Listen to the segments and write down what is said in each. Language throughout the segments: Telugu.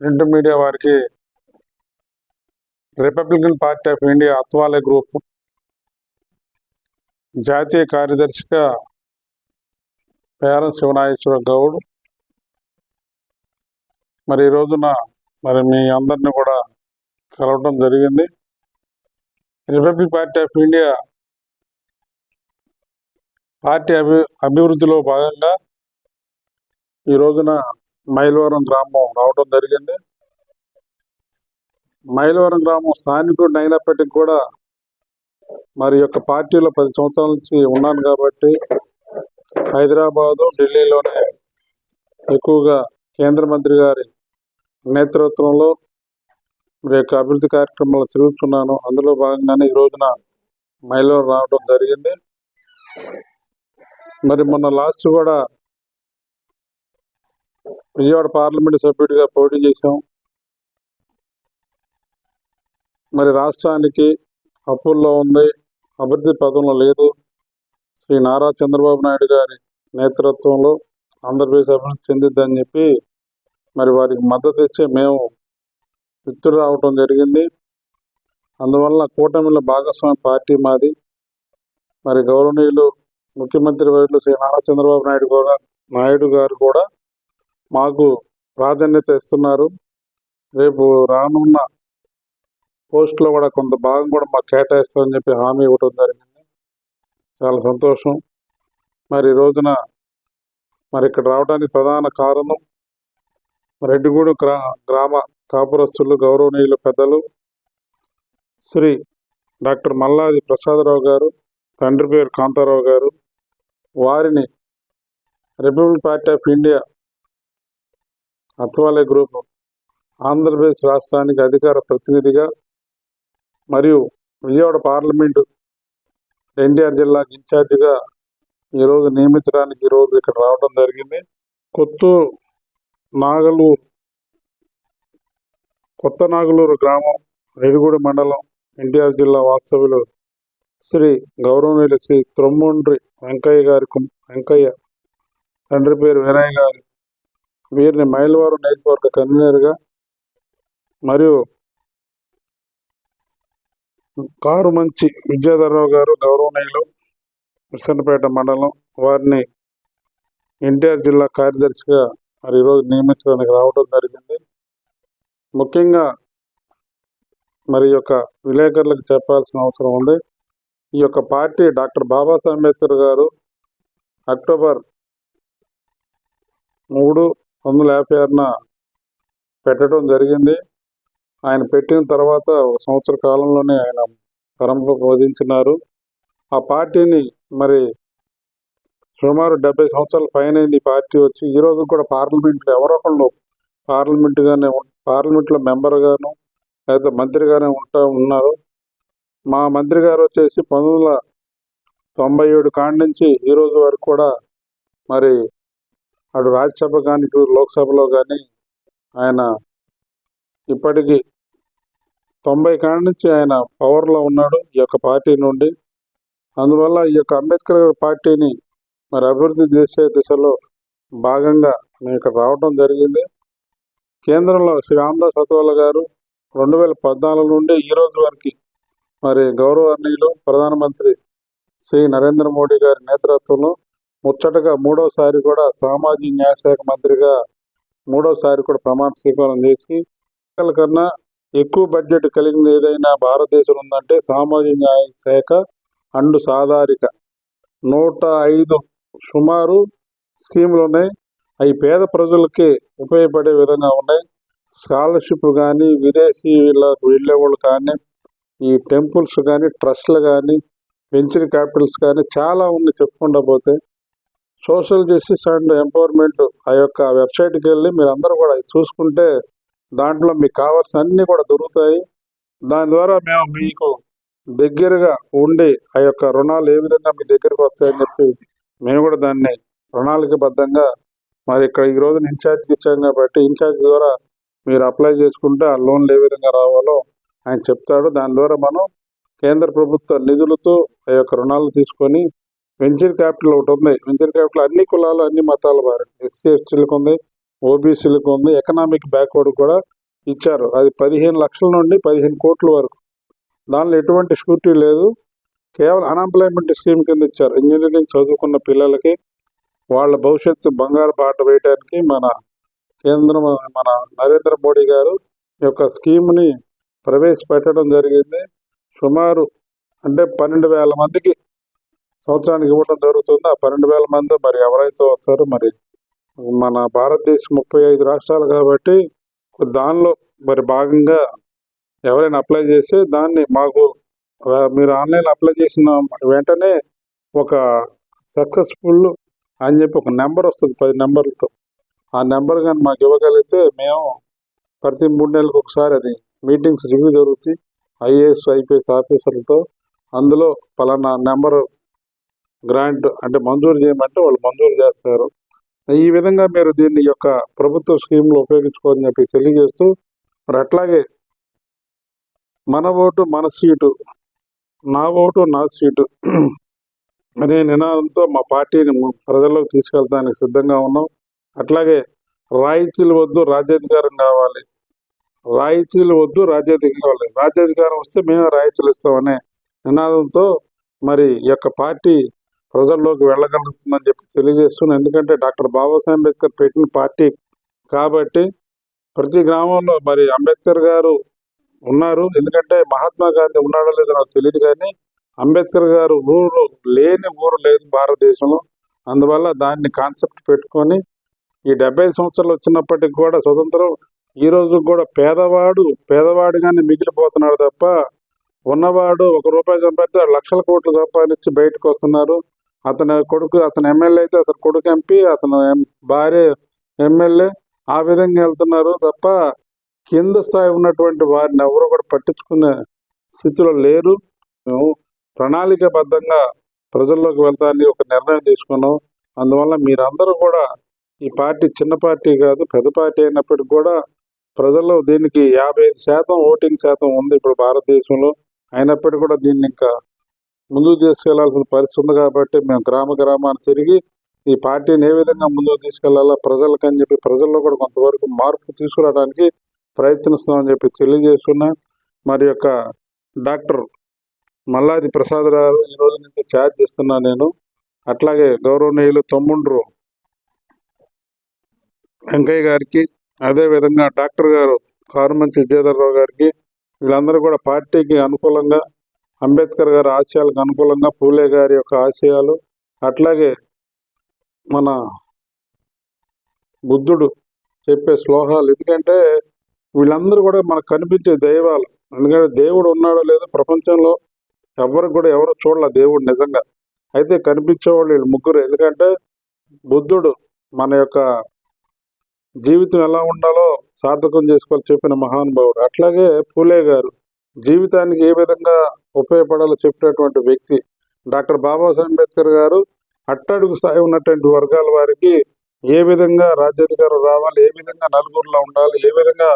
ప్రింట్ మీడియా వారికి Republican party of India Athawale group జాతీయ కార్యదర్శిగా పేరం శివనాగేశ్వర గౌడ్. మరి ఈ రోజున మరి మీ అందరిని కూడా కలవడం జరిగింది. Republic party of India party అభి అభివృద్ధిలో భాగంగా ఈ రోజున మైలవరం గ్రామం రావడం జరిగింది. మైలవరం గ్రామం స్థానికుడు అయినప్పటికీ కూడా మరి యొక్క పార్టీలో పది సంవత్సరాల నుంచి ఉన్నాను కాబట్టి హైదరాబాదు ఢిల్లీలోనే ఎక్కువగా కేంద్ర మంత్రి గారి నేతృత్వంలో మరి యొక్క అభివృద్ధి కార్యక్రమాలు తిరుగుతున్నాను అందులో భాగంగానే ఈ రోజున మైలవరం రావడం జరిగింది. మరి మొన్న లాస్ట్ కూడా విజయవాడ పార్లమెంట్ సభ్యుడిగా పోటీ చేశాం. మరి రాష్ట్రానికి అప్పుల్లో ఉంది అభివృద్ధి పదంలో లేదు. శ్రీ నారా చంద్రబాబు నాయుడు గారి నేతృత్వంలో ఆంధ్రప్రదేశ్ అభివృద్ధి చెందిద్దని చెప్పి మరి వారికి మద్దతు ఇచ్చే మేము విత్తులు రావటం జరిగింది. అందువల్ల కూటమిలో భాగస్వామి పార్టీ మాది. మరి గౌరవనీయులు ముఖ్యమంత్రి వైద్యులు శ్రీ నారా చంద్రబాబు నాయుడు కూడా నాయుడు గారు కూడా మాకు ప్రాధాన్యత ఇస్తున్నారు. రేపు రానున్న పోస్టులో కూడా కొంత భాగం కూడా మాకు కేటాయిస్తామని చెప్పి హామీ ఇవ్వడం జరిగింది. చాలా సంతోషం. మరి రోజున మరి ఇక్కడ రావడానికి ప్రధాన కారణం రెడ్డిగూడెం గ్రా గ్రామ కాపురస్తులు గౌరవనీయులు పెద్దలు శ్రీ డాక్టర్ మల్లాది ప్రసాదరావు గారు తండ్రి పేరు కాంతారావు గారు వారిని Republic party of India Athawale group. Andhra Pradesh రాష్ట్రానికి అధికార ప్రతినిధిగా మరియు విజయవాడ పార్లమెంటు ఎన్టీఆర్ జిల్లాకి ఇన్ఛార్జిగా ఈరోజు నియమించడానికి ఈరోజు ఇక్కడ రావడం జరిగింది. కొత్తూరు నాగలూరు కొత్త నాగలూరు గ్రామం రెడిగూడి మండలం ఎన్టీఆర్ జిల్లా వాస్తవ్యులు శ్రీ గౌరవనీయులు శ్రీ త్రొమ్మండ్రి వెంకయ్య గారికు వెంకయ్య తండ్రి పేరు వీరయ్య గారి. వీరిని మైలవరం నియోజకవర్గ కన్వీనర్గా మరియు కారు మంచి విద్యాధరరావు గారు గౌరవనీయులు విసన్నపేట మండలం వారిని ఎన్టీఆర్ జిల్లా కార్యదర్శిగా మరి ఈరోజు నియమించడానికి రావడం జరిగింది. ముఖ్యంగా మరి యొక్క విలేకరులకు చెప్పాల్సిన అవసరం ఉంది. ఈ యొక్క పార్టీ డాక్టర్ బాబాసాహెబ్ అంబేద్కర్ గారు అక్టోబర్ మూడు పంతొమ్మిది వందల యాభై ఆరున పెట్టడం జరిగింది. ఆయన పెట్టిన తర్వాత ఒక సంవత్సర కాలంలోనే ఆయన పరంపర బోధించినారు ఆ పార్టీని మరి సుమారు డెబ్బై సంవత్సరాల పైన ఈ పార్టీ వచ్చి. ఈ రోజు కూడా పార్లమెంట్లో ఎవరో ఒకళ్ళు పార్లమెంట్గానే పార్లమెంట్లో మెంబర్గాను లేదా మంత్రిగానే ఉంటా ఉన్నారు. మా మంత్రి గారు వచ్చేసి పంతొమ్మిది వందల తొంభై ఏడు కాడి నుంచి ఈ రోజు వరకు కూడా మరి అటు రాజ్యసభ కానీ ఇటు లోక్సభలో కానీ ఆయన ఇప్పటికీ తొంభై కాడి నుంచి ఆయన పవర్లో ఉన్నాడు ఈ యొక్క పార్టీ నుండి. అందువల్ల ఈ యొక్క అంబేద్కర్ పార్టీని మరి అభివృద్ధి చేసే దిశలో భాగంగా మేము ఇక్కడ రావడం జరిగింది. కేంద్రంలో శ్రీ రామదాస్ అథవాల గారు రెండు వేల పద్నాలుగు నుండి ఈ రోజు వరకు మరి గౌరవనీయులు ప్రధానమంత్రి శ్రీ నరేంద్ర మోడీ గారి నేతృత్వంలో ముచ్చటగా మూడోసారి కూడా సామాజిక న్యాయ శాఖ మంత్రిగా మూడోసారి కూడా ప్రమాణ స్వీకారం చేసి కన్నా ఎక్కువ బడ్జెట్ కలిగిన ఏదైనా భారతదేశం ఉందంటే సామాజిక న్యాయ శాఖ అండు సాధారిక. నూట ఐదు సుమారు స్కీములు ఉన్నాయి. అవి పేద ప్రజలకి ఉపయోగపడే విధంగా ఉన్నాయి. స్కాలర్షిప్ కానీ విదేశీలకు వెళ్ళే వాళ్ళు కానీ ఈ టెంపుల్స్ కానీ ట్రస్ట్లు కానీ వెంచర్ క్యాపిటల్స్ కానీ చాలా ఉన్నాయి చెప్పుకుంటా పోతే. సోషల్ జస్టిస్ అండ్ ఎంపవర్మెంట్ ఆ యొక్క వెబ్సైట్కి వెళ్ళి మీరు అందరూ కూడా చూసుకుంటే దాంట్లో మీకు కావాల్సిన అన్నీ కూడా దొరుకుతాయి. దాని ద్వారా మేము మీకు దగ్గరగా ఉండి ఆ యొక్క రుణాలు ఏ విధంగా మీ దగ్గరకు వస్తాయని చెప్పి మేము కూడా దాన్ని ప్రణాళికబద్ధంగా మరి ఇక్కడ ఈ రోజున ఇన్ఛార్జ్కి ఇచ్చాం కాబట్టి ఇన్ఛార్జ్ ద్వారా మీరు అప్లై చేసుకుంటే ఆ లోన్లు ఏ విధంగా రావాలో ఆయన చెప్తాడు. దాని ద్వారా మనం కేంద్ర ప్రభుత్వ నిధులతో ఆ యొక్క రుణాలు తీసుకొని వెంచర్ క్యాపిటల్ ఒకటి ఉంది. వెంచర్ క్యాపిటల్ అన్ని కులాలు అన్ని మతాల వారు ఎస్సీ ఎస్టీలకు ఉంది ఓబీసీలకు ఉంది ఎకనామిక్ బ్యాక్వర్డ్ కూడా ఇచ్చారు. అది పదిహేను లక్షల నుండి పదిహేను కోట్ల వరకు. దానిలో ఎటువంటి షూరిటీ లేదు. కేవలం అన్ఎంప్లాయ్మెంట్ స్కీమ్ కింద ఇచ్చారు. ఇంజనీరింగ్ చదువుకున్న పిల్లలకి వాళ్ళ భవిష్యత్తు బంగారు బాట వేయడానికి మన కేంద్రం మన నరేంద్ర మోడీ గారు ఈ యొక్క స్కీమ్ని ప్రవేశపెట్టడం జరిగింది. సుమారు అంటే పన్నెండు వేల మందికి సంవత్సరానికి ఇవ్వడం జరుగుతుంది. ఆ పన్నెండు వేల మంది మరి ఎవరైతే వస్తారో మరి మన భారతదేశం ముప్పై ఐదు రాష్ట్రాలు కాబట్టి దానిలో మరి భాగంగా ఎవరైనా అప్లై చేస్తే దాన్ని మాకు మీరు ఆన్లైన్ అప్లై చేసిన వెంటనే ఒక సక్సెస్ఫుల్ అని చెప్పి ఒక నెంబర్ వస్తుంది పది నెంబర్లతో. ఆ నెంబర్ కానీ మాకు ఇవ్వగలిగితే మేము ప్రతి మూడు నెలలకు ఒకసారి అది మీటింగ్స్ రివ్యూ జరుగుతాయి. ఐఏఎస్ ఐపీఎస్ ఆఫీసర్లతో అందులో పలానా నెంబర్ గ్రాంట్ అంటే మంజూరు చేయమంటే వాళ్ళు మంజూరు చేస్తారు. ఈ విధంగా మీరు దీన్ని యొక్క ప్రభుత్వ స్కీమ్లో ఉపయోగించుకోవాలని చెప్పి తెలియజేస్తూ మరి అట్లాగే మన ఓటు మన సీటు నా ఓటు నా సీటు అనే నినాదంతో మా పార్టీని ప్రజల్లోకి తీసుకెళ్తానికి సిద్ధంగా ఉన్నాం. అట్లాగే రాయితీలు వద్దు రాజ్యాధికారం కావాలి. రాయితీలు వద్దు రాజ్యాధికారం కావాలి. రాజ్యాధికారం వస్తే మేమే రాయితీలు ఇస్తామనే నినాదంతో మరి యొక్క పార్టీ ప్రజల్లోకి వెళ్ళగలుగుతుందని చెప్పి తెలియజేస్తున్నాను. ఎందుకంటే డాక్టర్ బాబాసాహెబ్ అంబేద్కర్ పెట్టిన పార్టీ కాబట్టి ప్రతి గ్రామంలో మరి అంబేద్కర్ గారు ఉన్నారు. ఎందుకంటే మహాత్మా గాంధీ ఉన్నాడో లేదో నాకు తెలియదు కానీ అంబేద్కర్ గారు ఊరు లేని ఊరు లేదు భారతదేశంలో. అందువల్ల దాన్ని కాన్సెప్ట్ పెట్టుకొని ఈ డెబ్బై సంవత్సరాలు వచ్చినప్పటికి కూడా స్వతంత్రం ఈ రోజు కూడా పేదవాడు పేదవాడిగానే మిగిలిపోతున్నాడు తప్ప ఉన్నవాడు ఒక రూపాయి సంపాదిస్తే లక్షల కోట్లు సంపాదించి బయటకు వస్తున్నారు. అతని కొడుకు అతను ఎమ్మెల్యే అయితే అతని కొడుకు ఎంపీ అతను భార్య ఎమ్మెల్యే. ఆ విధంగా వెళ్తున్నారు తప్ప కింద స్థాయి ఉన్నటువంటి వారిని ఎవరు కూడా పట్టించుకునే స్థితిలో లేరు. మేము ప్రణాళికబద్ధంగా ప్రజల్లోకి వెళ్తాన్ని ఒక నిర్ణయం తీసుకున్నాం. అందువల్ల మీరందరూ కూడా ఈ పార్టీ చిన్న పార్టీ కాదు పెద్ద పార్టీ అయినప్పటికీ కూడా ప్రజల్లో దీనికి యాభై ఐదు శాతం ఓటింగ్ శాతం ఉంది ఇప్పుడు భారతదేశంలో. అయినప్పటికీ కూడా దీన్ని ఇంకా ముందుకు తీసుకెళ్ళాల్సిన పరిస్థితి ఉంది కాబట్టి మేము గ్రామ గ్రామాన్ని తిరిగి ఈ పార్టీని ఏ విధంగా ముందుకు తీసుకెళ్ళాలా ప్రజలకు అని చెప్పి ప్రజల్లో కూడా కొంతవరకు మార్పు తీసుకురావడానికి ప్రయత్నిస్తున్నామని చెప్పి తెలియజేస్తున్నా. మరి యొక్క డాక్టర్ మల్లాది ప్రసాద్ గారు ఈ రోజు నుంచి ఛార్జ్ ఇస్తున్నా నేను. అట్లాగే గౌరవనీయులు తమ్ముండ్రు వెంకయ్య గారికి అదే విధంగా డాక్టర్ గారు కారుమంచి విజయధర్రావు గారికి వీళ్ళందరూ కూడా పార్టీకి అనుకూలంగా అంబేద్కర్ గారి ఆశయాలకు అనుకూలంగా పూలే గారి యొక్క ఆశయాలు అట్లాగే మన బుద్ధుడు చెప్పే శ్లోకాలు ఎందుకంటే వీళ్ళందరూ కూడా మనకు కనిపించే దైవాలు. ఎందుకంటే దేవుడు ఉన్నాడో లేదో ప్రపంచంలో ఎవరికి కూడా ఎవరు చూడలే దేవుడు నిజంగా. అయితే కనిపించేవాళ్ళు వీళ్ళు ముగ్గురు. ఎందుకంటే బుద్ధుడు మన యొక్క జీవితం ఎలా ఉండాలో సార్థకం చేసుకోవాలి చెప్పిన మహానుభావుడు. అట్లాగే పూలే గారు జీవితానికి ఏ విధంగా ఉపయోగపడాలో చెప్పినటువంటి వ్యక్తి డాక్టర్ బాబాసాహెబ్ అంబేద్కర్ గారు అట్టడుగు స్థాయి ఉన్నటువంటి వర్గాల వారికి ఏ విధంగా రాజ్యాధికారం రావాలి ఏ విధంగా నలుగురిలో ఉండాలి ఏ విధంగా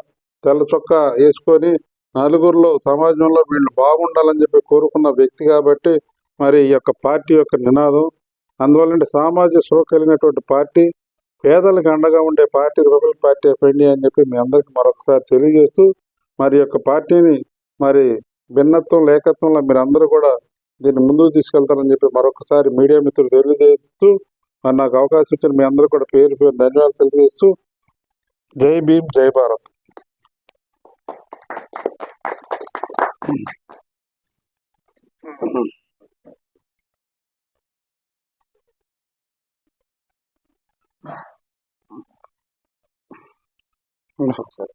తెల్ల చొక్కా వేసుకొని నలుగురిలో సమాజంలో వీళ్ళు బాగుండాలని చెప్పి కోరుకున్న వ్యక్తి కాబట్టి మరి ఈ యొక్క పార్టీ యొక్క నినాదం. అందువల్ల సామాజిక స్పృహ కలిగినటువంటి పార్టీ పేదలకు అండగా ఉండే party Republic party of India అని చెప్పి మీ అందరికీ మరొకసారి తెలియజేస్తూ మరి యొక్క పార్టీని మరి భిన్నత్వం లేకత్వంలో మీరు అందరూ కూడా దీన్ని ముందుకు తీసుకెళ్తారని చెప్పి మరొకసారి మీడియా మిత్రులు తెలియజేస్తూ మరి నాకు అవకాశం ఇచ్చిన మీ అందరూ కూడా పేరు పేరు ధన్యవాదాలు తెలియజేస్తూ జై భీమ్ జై భారత్. సరే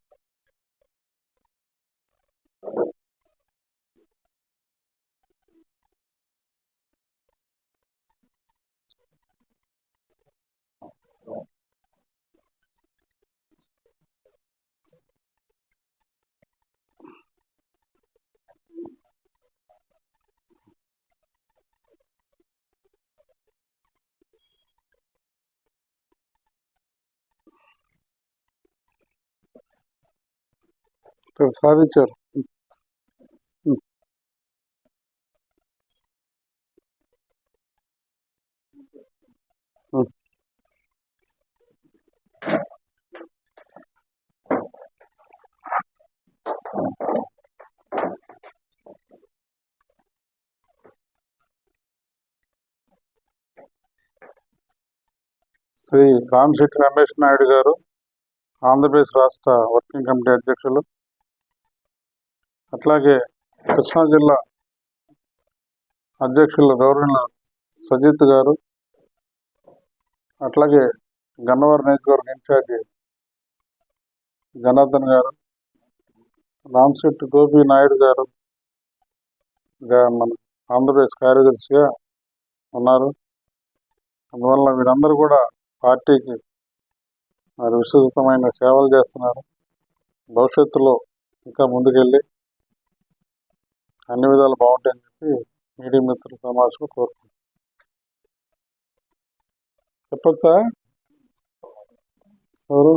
ఇక్కడ సాధించారు శ్రీ రామశెట్టి రమేష్ నాయుడు గారు ఆంధ్రప్రదేశ్ రాష్ట్ర వర్కింగ్ కమిటీ అధ్యక్షులు అట్లాగే కృష్ణా జిల్లా అధ్యక్షులు గౌరవ సజిత్ గారు అట్లాగే గన్నవరం నియోజకవర్గ ఇన్ఛార్జి జనార్దన్ గారు రామశెట్టి గోపి నాయుడు గారు మన ఆంధ్రప్రదేశ్ కార్యదర్శిగా ఉన్నారు. అందువల్ల వీరందరూ కూడా పార్టీకి మరి విస్తృతమైన సేవలు చేస్తున్నారు. భవిష్యత్తులో ఇంకా ముందుకెళ్ళి అన్ని విధాలు బాగుంటాయని చెప్పి మీడియా మిత్రుల సమాజంలో కోరుకుంటున్నాను. చెప్పచ్చా? ఎవరు?